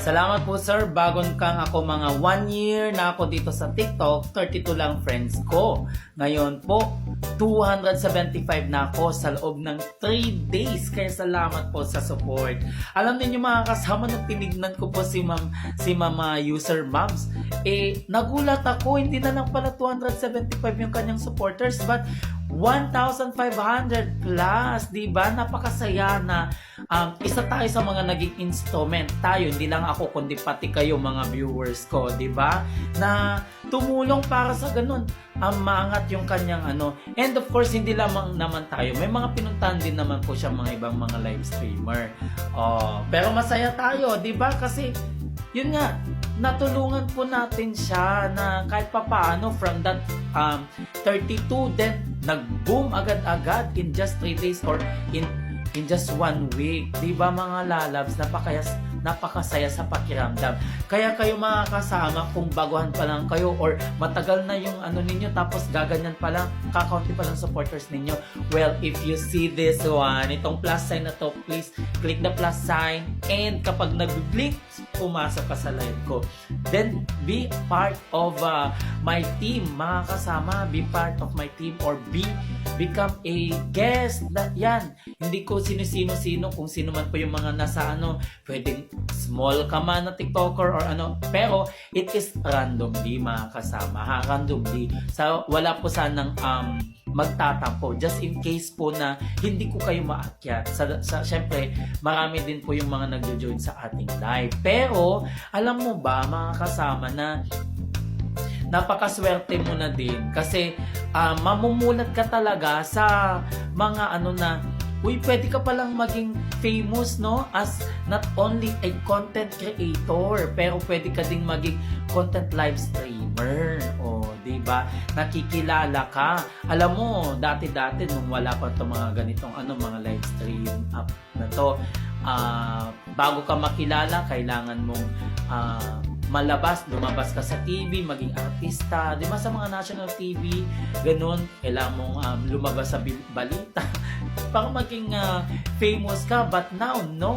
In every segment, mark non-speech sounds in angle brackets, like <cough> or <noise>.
Salamat po sir, bagon kang ako mga 1 year na ako dito sa TikTok, 32 lang friends ko. Ngayon po, 275 na ako sa loob ng 3 days. Kaya salamat po sa support. Alam niyo mga kasama na tinignan ko po si ma'am, si mama user moms. Eh, nagulat ako, hindi na lang pala 275 yung kanyang supporters, but 1,500 plus, di ba? Napakasaya na um, isa tayo sa mga naging instrument. Tayo, hindi lang ako, kundi pati kayo mga viewers ko, di ba? Na tumulong para sa ganun. Ang maangat yung kanyang ano. And of course, hindi lamang naman tayo. May mga pinuntahan din naman po siya mga ibang mga live streamer. Oh, pero masaya tayo, di ba? Kasi, yun nga, natulungan po natin siya na kahit papaano from that um, 32 then nag-boom agad-agad in just 3 days or in in just one week. Di ba mga lalabs, napakayas, napakasaya sa pakiramdam. Kaya kayo mga kasama, kung baguhan pa lang kayo or matagal na yung ano ninyo tapos gaganyan pa lang, kakaunti pa lang supporters ninyo. Well, if you see this one, itong plus sign na to, please click the plus sign and kapag nag-blink, pumasok ka sa live ko. Then, be part of uh, my team, mga kasama, be part of my team or be become a guest. Yan, hindi ko sino-sino-sino kung sino man po yung mga nasa ano, pwedeng small ka man na TikToker or ano, pero it is randomly mga kasama, ha, randomly. So, wala po sanang um, magtatampo just in case po na hindi ko kayo maakyat. Sa, sa, syempre, marami din po yung mga nagjo-join sa ating live. Pero, alam mo ba mga kasama na napakaswerte mo na din kasi ah, mamumulat ka talaga sa mga ano na uy pwede ka palang maging famous no? As not only a content creator pero pwede ka ding maging content live streamer. O di ba? Nakikilala ka. Alam mo dati-dati nung wala pa to mga ganitong ano mga live stream app na to ah, bago ka makilala kailangan mong ah, malabas, lumabas ka sa TV, maging artista, di ba? Sa mga national TV, ganun, kailangan mong um, lumabas sa balita <laughs> para maging uh, famous ka. But now, no.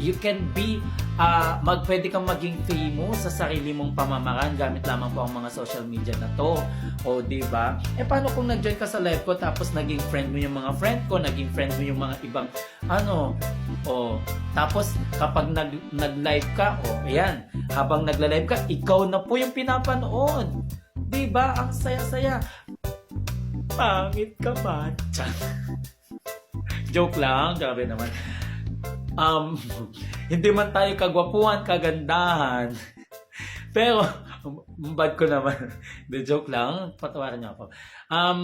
You can be, uh, mag, kang maging famous sa sarili mong pamamaraan gamit lamang po ang mga social media na to. O, di ba? Eh, paano kung nag-join ka sa live ko tapos naging friend mo yung mga friend ko, naging friend mo yung mga ibang, ano, o, tapos kapag nag, nag-live ka, o, ayan, habang nagla-live ka, ikaw na po yung pinapanood. Di ba? Ang saya-saya. Pangit ka man. Tiyan. Joke lang, grabe naman. Um, <laughs> hindi man tayo kagwapuhan, kagandahan. <laughs> Pero, <laughs> bad ko naman. The joke lang, patawarin niyo ako. Um,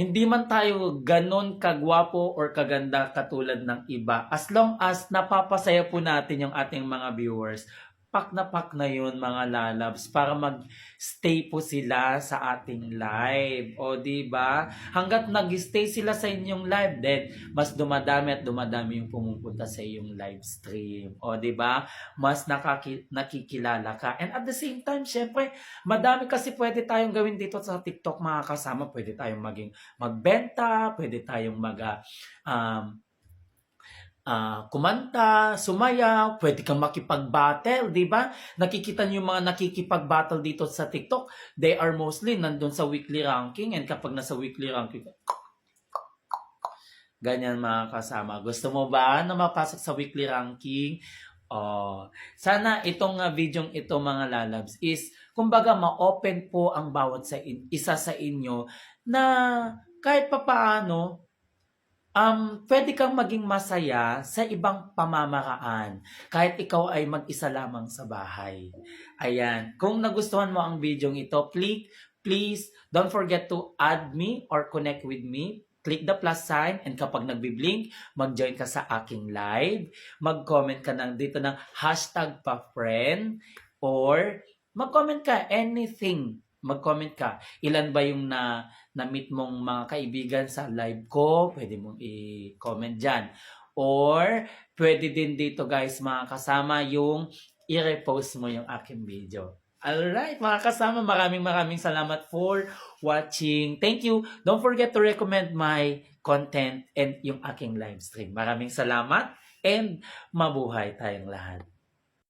hindi man tayo ganon kagwapo or kaganda katulad ng iba. As long as napapasaya po natin yung ating mga viewers, pak na pak na yun mga lalabs para mag-stay po sila sa ating live. O di ba? Hanggat nag-stay sila sa inyong live, then mas dumadami at dumadami yung pumupunta sa iyong live stream. O di ba? Mas nakaki- nakikilala ka. And at the same time, syempre, madami kasi pwede tayong gawin dito sa TikTok mga kasama. Pwede tayong maging magbenta, pwede tayong mag ah, um, ah, kumanta, sumayaw, pwede kang makipag-battle, di ba? Nakikita niyo yung mga nakikipag-battle dito sa TikTok, they are mostly nandun sa weekly ranking and kapag nasa weekly ranking, ganyan mga kasama. Gusto mo ba na mapasok sa weekly ranking? Oh, sana itong uh, video ito mga lalabs is kumbaga ma-open po ang bawat sa in- isa sa inyo na kahit papaano um, pwede kang maging masaya sa ibang pamamaraan kahit ikaw ay mag-isa lamang sa bahay. Ayan. Kung nagustuhan mo ang video ito, please, please don't forget to add me or connect with me. Click the plus sign and kapag nagbi-blink, mag-join ka sa aking live. Mag-comment ka ng dito ng hashtag pa-friend or mag-comment ka anything. Mag-comment ka. Ilan ba yung na na-meet mong mga kaibigan sa live ko? Pwede mong i-comment dyan. Or pwede din dito guys mga kasama yung i-repost mo yung aking video. Alright, mga kasama, maraming maraming salamat for watching. Thank you. Don't forget to recommend my content and yung aking live stream. Maraming salamat and mabuhay tayong lahat.